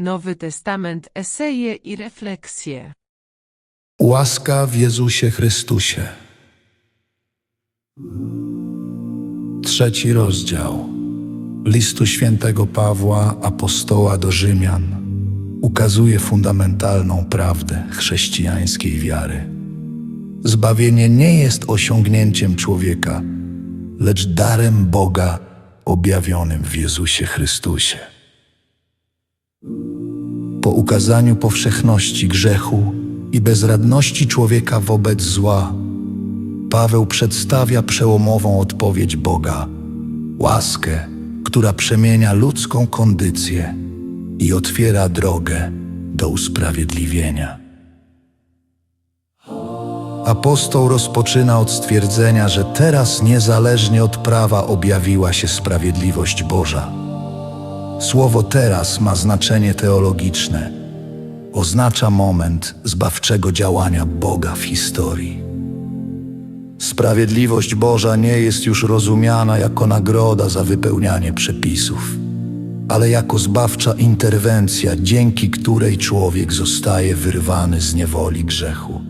Nowy Testament, eseje i refleksje. Łaska w Jezusie Chrystusie. Trzeci rozdział listu świętego Pawła, apostoła do Rzymian, ukazuje fundamentalną prawdę chrześcijańskiej wiary. Zbawienie nie jest osiągnięciem człowieka, lecz darem Boga objawionym w Jezusie Chrystusie. Po ukazaniu powszechności grzechu i bezradności człowieka wobec zła, Paweł przedstawia przełomową odpowiedź Boga łaskę, która przemienia ludzką kondycję i otwiera drogę do usprawiedliwienia. Apostoł rozpoczyna od stwierdzenia, że teraz niezależnie od prawa objawiła się sprawiedliwość Boża. Słowo teraz ma znaczenie teologiczne. Oznacza moment zbawczego działania Boga w historii. Sprawiedliwość Boża nie jest już rozumiana jako nagroda za wypełnianie przepisów, ale jako zbawcza interwencja, dzięki której człowiek zostaje wyrwany z niewoli grzechu.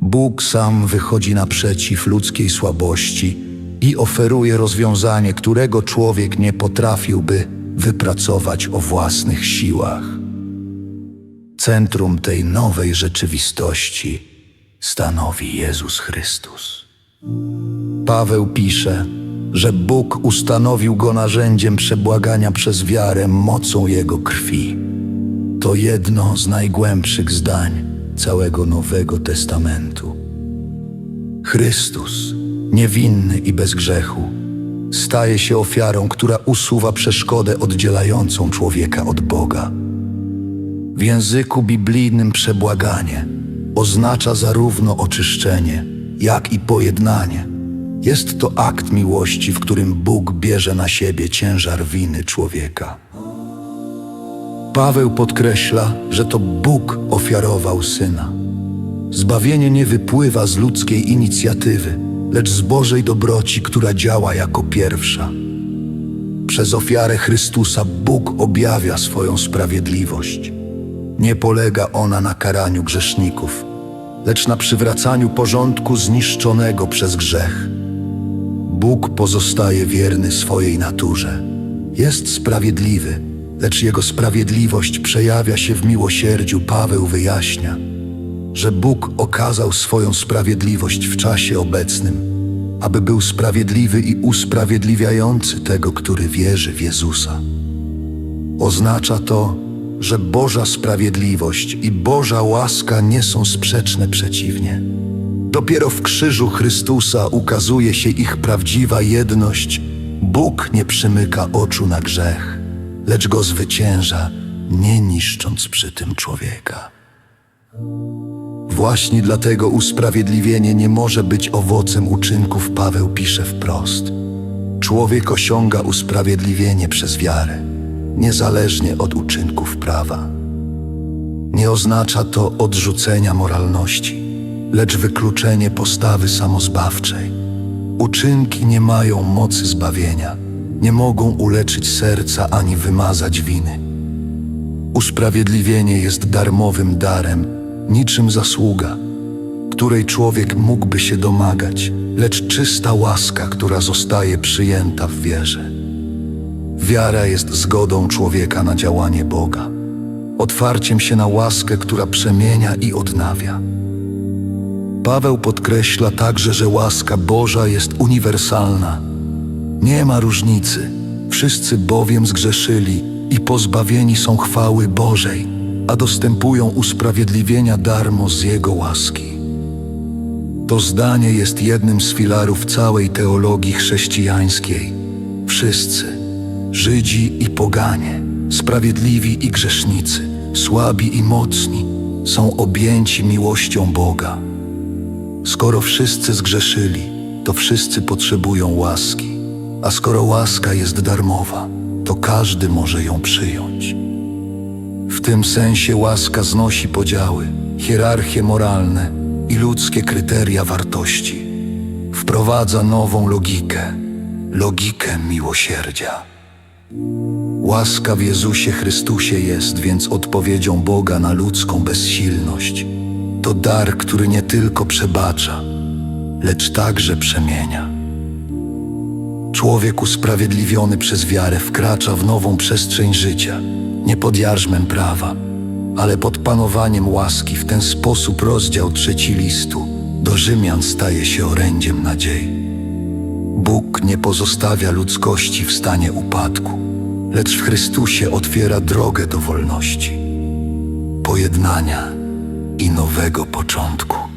Bóg sam wychodzi naprzeciw ludzkiej słabości i oferuje rozwiązanie, którego człowiek nie potrafiłby wypracować o własnych siłach. Centrum tej nowej rzeczywistości stanowi Jezus Chrystus. Paweł pisze, że Bóg ustanowił go narzędziem przebłagania przez wiarę mocą Jego krwi. To jedno z najgłębszych zdań całego Nowego Testamentu. Chrystus, niewinny i bez grzechu, staje się ofiarą, która usuwa przeszkodę oddzielającą człowieka od Boga. W języku biblijnym przebłaganie oznacza zarówno oczyszczenie, jak i pojednanie. Jest to akt miłości, w którym Bóg bierze na siebie ciężar winy człowieka. Paweł podkreśla, że to Bóg ofiarował syna. Zbawienie nie wypływa z ludzkiej inicjatywy, lecz z Bożej dobroci, która działa jako pierwsza. Przez ofiarę Chrystusa Bóg objawia swoją sprawiedliwość. Nie polega ona na karaniu grzeszników, lecz na przywracaniu porządku zniszczonego przez grzech. Bóg pozostaje wierny swojej naturze. Jest sprawiedliwy, lecz Jego sprawiedliwość przejawia się w miłosierdziu. Paweł wyjaśnia, że Bóg okazał swoją sprawiedliwość w czasie obecnym, aby był sprawiedliwy i usprawiedliwiający tego, który wierzy w Jezusa. Oznacza to, że Boża sprawiedliwość i Boża łaska nie są sprzeczne przeciwnie. Dopiero w krzyżu Chrystusa ukazuje się ich prawdziwa jedność. Bóg nie przymyka oczu na grzech, lecz go zwycięża, nie niszcząc przy tym człowieka. Właśnie dlatego usprawiedliwienie nie może być owocem uczynków, Paweł pisze wprost. Człowiek osiąga usprawiedliwienie przez wiarę, niezależnie od uczynków prawa. Nie oznacza to odrzucenia moralności, lecz wykluczenie postawy samozbawczej. Uczynki nie mają mocy zbawienia, nie mogą uleczyć serca ani wymazać winy. Usprawiedliwienie jest darmowym darem, niczym zasługa, której człowiek mógłby się domagać, lecz czysta łaska, która zostaje przyjęta w wierze. Wiara jest zgodą człowieka na działanie Boga, otwarciem się na łaskę, która przemienia i odnawia. Paweł podkreśla także, że łaska Boża jest uniwersalna. Nie ma różnicy, wszyscy bowiem zgrzeszyli i pozbawieni są chwały Bożej, a dostępują usprawiedliwienia darmo z Jego łaski. To zdanie jest jednym z filarów całej teologii chrześcijańskiej. Wszyscy, Żydzi i poganie, sprawiedliwi i grzesznicy, słabi i mocni, są objęci miłością Boga. Skoro wszyscy zgrzeszyli, to wszyscy potrzebują łaski, a skoro łaska jest darmowa, to każdy może ją przyjąć. Tym sensie łaska znosi podziały, hierarchie moralne i ludzkie kryteria wartości. Wprowadza nową logikę, logikę miłosierdzia. Łaska w Jezusie Chrystusie jest więc odpowiedzią Boga na ludzką bezsilność. To dar, który nie tylko przebacza, lecz także przemienia. Człowiek usprawiedliwiony przez wiarę wkracza w nową przestrzeń życia, nie pod jarzmem prawa, ale pod panowaniem łaski. W ten sposób rozdział trzeci listu do Rzymian staje się orędziem nadziei. Bóg nie pozostawia ludzkości w stanie upadku, lecz w Chrystusie otwiera drogę do wolności, pojednania i nowego początku.